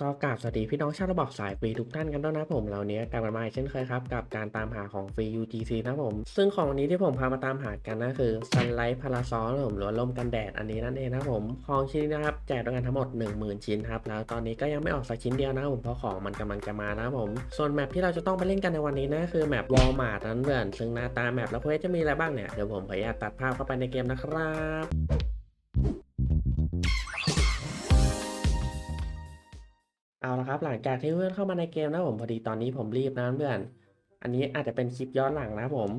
ก็กราบสวัสดีพี่น้องชาวระบอกสายฟรีทุกท่านกันด้วยนะผมเราเนี้ยกลับมาใหม่เช่นเคยครับ กับการตามหาของฟรี UGC นะผม ซึ่งของวันนี้ที่ผมพามาตามหากันนะคือ Sunlight Parasol ผมหรือว่าลมกันแดดอันนี้นั่นเองนะผมของชิ้นนี้นะครับแจกด้วยกันทั้งหมด 10,000 ชิ้นครับแล้วตอนนี้ก็ยังไม่ออกสักชิ้นเดียวนะผมเพราะของมันกำลังจะมานะผมส่วนแมปที่เราจะต้องไปเล่นกันในวันนี้นะคือแมป Walmart นั้นเพื่อนซึ่งหน้าตาแมปแล้วเพื่อจะมีอะไรบ้างเนี่ยเดี๋ยวผมขออนุญาตตัดภาพเข้าไปในเกมนะครับ เอาละครับหลังจากที่เพื่อนเข้ามาในเกมนะผมพอดีตอนนี้ผมรีบนะเพื่อนอันนี้อาจจะเป็นคลิปย้อนหลังนะผม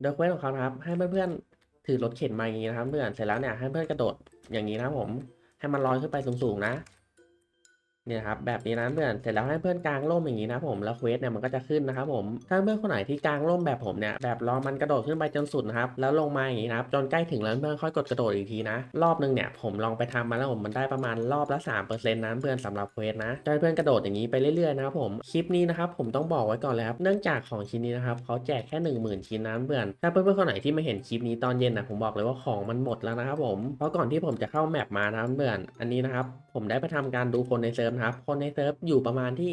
โดยเควสของเขาครับ ให้เพื่อนๆถือรถเข็นมาอย่างนี้นะครับเพื่อนเสร็จแล้วเนี่ยให้เพื่อนกระโดดอย่างนี้นะผม ให้มันลอยขึ้นไปสูงๆนะ เนี่ยครับแบบนี้นะเพื่อนเสร็จแล้วให้เพื่อนกลางร่มอย่างนี้นะผมแล้วเควสเนี่ยมันก็จะขึ้นนะครับผมถ้าเพื่อนคนไหนที่กลางร่มแบบผมเนี่ยแบบรอมันกระโดดขึ้นไปจนสุดนะครับแล้วลงมาอย่างนี้นะครับจนใกล้ถึงแล้วเพื่อนค่อยกดกระโดดอีกทีนะรอบนึงเนี่ยผมลองไปทำมาแล้วผมมันได้ประมาณรอบละ3%นะเพื่อนสำหรับเควสนะจะให้เพื่อนกระโดดอย่างนี้ไปเรื่อยๆนะครับผมคลิปนี้นะครับผมต้องบอกไว้ก่อนเลยครับเนื่องจากของชิ้นนี้นะครับเขาแจกแค่ 1 0,000 ชิ้นนะเพื่อนถ้าเพื่อนๆคนไหนที่มาเห็นคลิปนี้ตอนเย็นนะผมบอกเลยว่าของมันหมดแล้วนะครับผมเพราะก่อนที่ผมจะเข้าแมปมานะเพื่อนอันนี้นะครับผมได้ไปทำการดูคนในเซิร์ฟนะครับ คนในเซิร์ฟอยู่ประมาณที่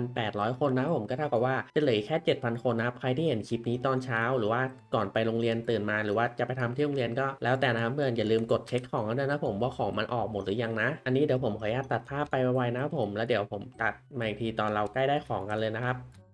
2,800 คนนะผมก็เท่ากับว่าจะเหลือแค่ 7,000 คนนะครับ ใครที่เห็นคลิปนี้ตอนเช้า หรือว่าก่อนไปโรงเรียนตื่นมา หรือว่าจะไปทำที่โรงเรียนก็แล้วแต่นะครับเพื่อนอย่าลืมกดเช็คของกันด้วยนะผมว่าของมันออกหมดหรือยังนะ อันนี้เดี๋ยวผมขออนุญาตตัดภาพไปไวๆนะครับผมแล้วเดี๋ยวผมตัดมาอีกทีตอนเราใกล้ได้ของกันเลยนะครับ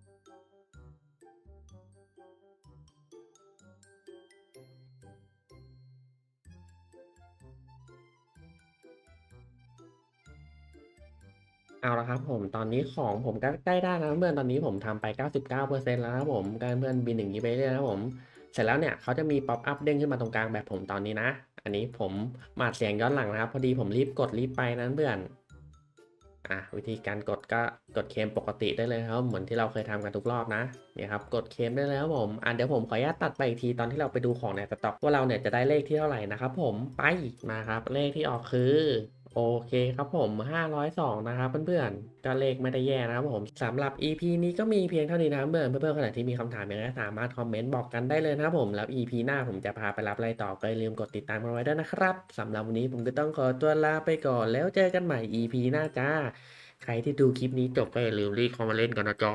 เอาละครับผมตอนนี้ของผมก็ใกล้ได้แล้วเพื่อนตอนนี้ผมทำไป 99%แล้วนะครับผมการเพื่อนบินอย่างนี้ไปเรื่อยนะผม เสร็จแล้วเนี่ยเขาจะมีป๊อปอัพเด้งขึ้นมาตรงกลางแบบผมตอนนี้นะ อันนี้ผมมาดเสียงย้อนหลังนะครับ พอดีผมรีบกดรีบไปนั้นเพื่อนอะวิธีการกดก็กดเคมปกติได้เลยครับ เหมือนที่เราเคยทำกันทุกรอบนะเนี่ยครับกดเคมได้แล้วผมอะเดี๋ยวผมขออนุญาตตัดไปอีกทีตอนที่เราไปดูของในสต็อกว่าเราเนี่ยจะได้เลขที่เท่าไหร่นะครับผมไปมาครับเลขที่ออกคือ โอเคครับผม 502 นะครับเพื่อนๆ ก็เลขไม่ได้แย่นะครับผมสำหรับ EP นี้ก็มีเพียงเท่านี้นะเพื่อนเพื่อนๆคนไหนที่มีคำถามอย่างไรสามารถคอมเมนต์บอกกันได้เลยนะครับผม แล้ว EP หน้าผมจะพาไปรับอะไรต่อก็อย่าลืมกดติดตามกันไว้ด้วยนะครับสำหรับวันนี้ผมก็ต้องขอตัวลาไปก่อนแล้วเจอกันใหม่ EP หน้าจ้า ใครที่ดูคลิปนี้จบก็อย่าลืมรีบเข้ามาเล่นกันนะจ๊อ